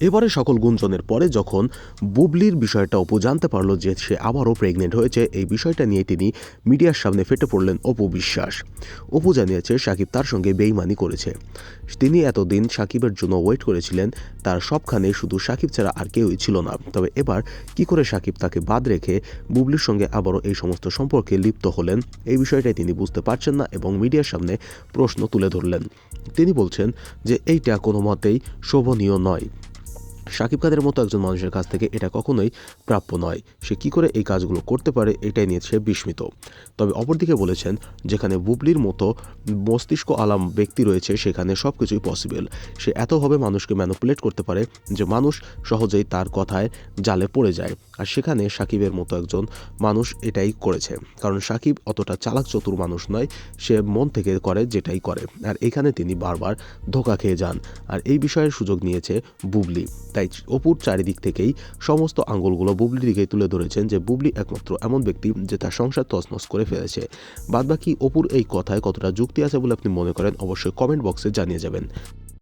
এবারে সকল গুঞ্জনের পরে যখন বুবলির বিষয়টা অপু জানতে পারল যে সে আবারও প্রেগনেন্ট হয়েছে, এই বিষয়টা নিয়ে তিনি মিডিয়ার সামনে ফেটে পড়লেন অপু বিশ্বাস। অপু জানিয়েছে, সাকিব তার সঙ্গে বেইমানি করেছে। তিনি এতদিন সাকিবের জন্য ওয়েট করেছিলেন, তার সবখানে শুধু সাকিব ছাড়া আর কেউই ছিল না। তবে এবার কি করে সাকিব তাকে বাদ রেখে বুবলির সঙ্গে আবারও এই সমস্ত সম্পর্কে লিপ্ত হলেন, এই বিষয়টাই তিনি বুঝতে পারছেন না এবং মিডিয়ার সামনে প্রশ্ন তুলে ধরলেন। তিনি বলছেন যে, এইটা কোনো মতেই শোভনীয় নয়। শাকিব খানের মতো একজন মানুষের কাছ থেকে এটা কখনোই প্রাপ্য নয়। সে কি করে এই কাজগুলো করতে পারে এটাই নিয়ে সে বিস্মিত। তবে অপরদিকে বলেছেন, যেখানে বুবলির মতো মস্তিষ্ক আলাম ব্যক্তি রয়েছে, সেখানে সব কিছুই পসিবল সে এতভাবে মানুষকে ম্যানুপুলেট করতে পারে যে মানুষ সহজেই তার কথায় জালে পড়ে যায়। আর সেখানে সাকিবের মতো একজন মানুষ এটাই করেছে। কারণ সাকিব অতটা চালাক চতুর মানুষ নয়, সে মন থেকে করে যেটাই করে। আর এখানে তিনি বারবার ধোকা খেয়ে যান। আর এই বিষয়ের সুযোগ নিয়েছে বুবলি। তাই অপুর চারিদিক থেকেই সমস্ত আঙ্গুলগুলো বুবলির দিকে তুলে ধরেছেন যে বুবলি একমাত্র এমন ব্যক্তি যে তার সংসার তছনছ করে ফেলেছে। বাদবাকি অপুর এই কথায় কতটা যুক্তি আছে বলে আপনি মনে করেন অবশ্যই কমেন্ট বক্সে জানিয়ে যাবেন।